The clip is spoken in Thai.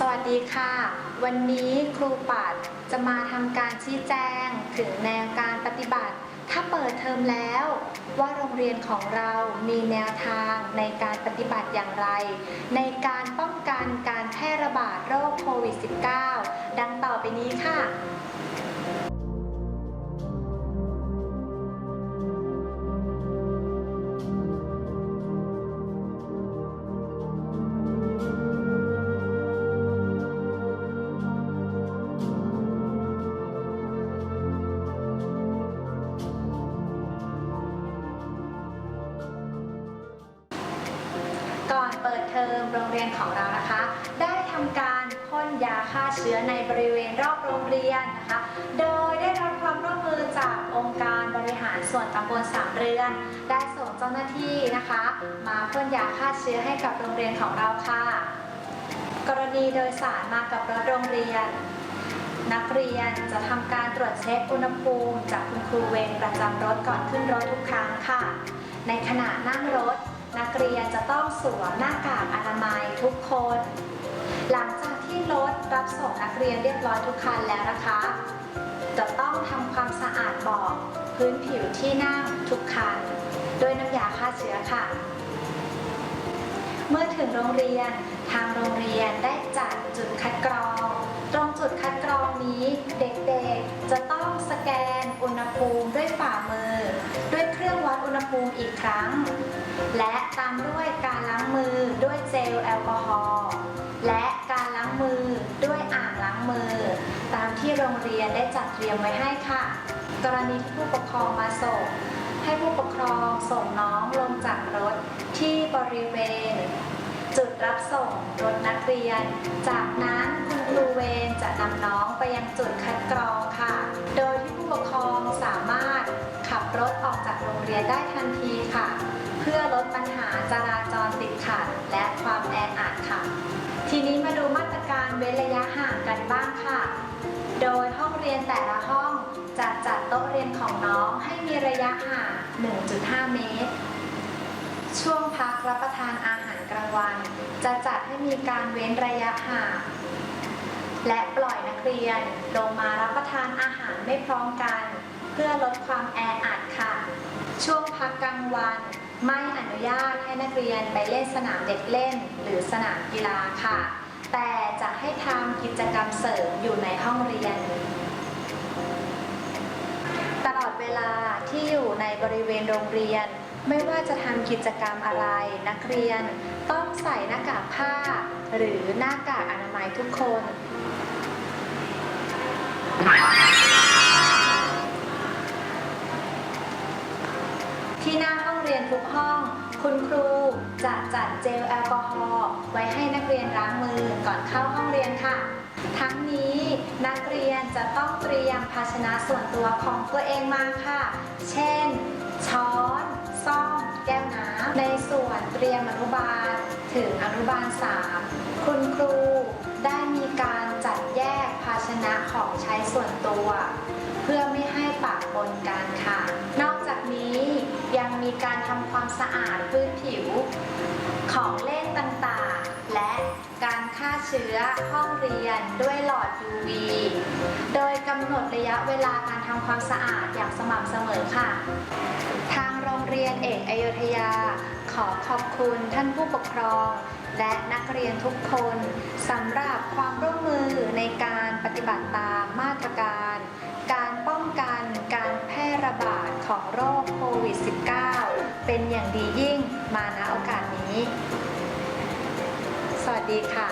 สวัสดีค่ะ วันนี้ครูปัดจะมาทำการชี้แจงถึงแนวการปฏิบัติ ถ้าเปิดเทอมแล้ว ว่าโรงเรียนของเรามีแนวทางในการปฏิบัติอย่างไร ในการป้องกัน เทอมโรงเรียนของเรานะคะ ได้ทำการพ่นยาฆ่าเชื้อในบริเวณรอบโรงเรียนนะคะ โดยได้รับความร่วมมือจากองค์การบริหารส่วนตำบลสามเรือน ได้ส่งเจ้าหน้าที่นะคะ มาพ่นยาฆ่าเชื้อให้กับโรงเรียนของเราค่ะ กรณีโดยสารมากับรถโรงเรียน นักเรียนจะทำการตรวจเช็คอุณหภูมิ จากคุณครูเวรประจำรถก่อนขึ้นรถทุกครั้งค่ะ ในขณะนั่งรถ นักเรียนจะต้องสวมหน้ากากอนามัยทุกคน หลังจากที่รถรับส่งนักเรียนเรียบร้อยทุกคันแล้วนะคะ จะต้องทำความสะอาดเบาะพื้นผิวที่นั่งทุกคันด้วยน้ำยาฆ่าเชื้อค่ะ เมื่อถึงโรงเรียนทางโรงเรียนได้จัดจุดคัดกรอง ตรงจุดคัดกรองนี้เด็กๆจะต้องสแกนอุณหภูมิด้วยฝ่ามือ ภูมิอีกครั้ง และตามด้วยการล้างมือด้วยเจลแอลกอฮอล์และการล้างมือด้วยอ่างล้างมือ ตามที่โรงเรียนได้จัดเตรียมไว้ให้ค่ะ กรณีที่ผู้ปกครองมาส่งให้ผู้ปกครองส่งน้องลงจากรถที่บริเวณ จุดรับส่งรถนักเรียน จากนั้นคุณครูเวรจะนำน้องไปยังจุดคัดกรอง ได้ทันทีค่ะ เพื่อลดปัญหาจราจรติดขัดและความแออัดค่ะ ทีนี้มาดูมาตรการเว้นระยะห่างกันบ้างค่ะ โดยห้องเรียนแต่ละห้องจะจัดโต๊ะเรียนของน้องให้มีระยะห่าง 1.5 เมตร ช่วงพักรับประทานอาหารกลางวัน จะจัดให้มีการเว้นระยะห่างและปล่อยนักเรียนลงมารับประทานอาหารไม่พร้อมกัน เพื่อลดความแออัด ช่วงพักกลางวัน ไม่อนุญาตให้นักเรียนไปเล่นสนามเด็กเล่น หรือสนามกีฬาค่ะ แต่จะให้ทำกิจกรรมเสริมอยู่ในห้องเรียน ตลอดเวลาที่อยู่ในบริเวณโรงเรียน ไม่ว่าจะทำกิจกรรมอะไร นักเรียนต้องใส่หน้ากากผ้า หรือหน้ากากอนามัยทุกคน เรียนทุกห้อง คุณครูจะจัดเจลแอลกอฮอล์ไว้ให้นักเรียนล้างมือก่อนเข้าห้องเรียนค่ะ ทั้งนี้นักเรียนจะต้องเตรียมภาชนะส่วนตัวของตัวเองมาค่ะ เช่น ช้อน ซ่อม แก้วน้ำในส่วนเตรียมอนุบาล ถึงอนุบาล 3 คุณครูได้มีการจัดแยกภาชนะของใช้ส่วนตัว เพื่อไม่ให้ปะปนกันค่ะ มีการทำความสะอาดพื้นผิว ของเล่นต่างๆ และการฆ่าเชื้อห้องเรียนด้วยหลอด UV โดยกำหนดระยะเวลาการทำความสะอาดอย่างสม่ำเสมอค่ะ ทางโรงเรียนเอกอยุธยา ขอขอบคุณท่านผู้ปกครอง และนักเรียนทุกคนสำหรับความร่วมมือในการปฏิบัติตามมาตรการ การ เป็นอย่างดียิ่งมาณโอกาสนี้ สวัสดีค่ะ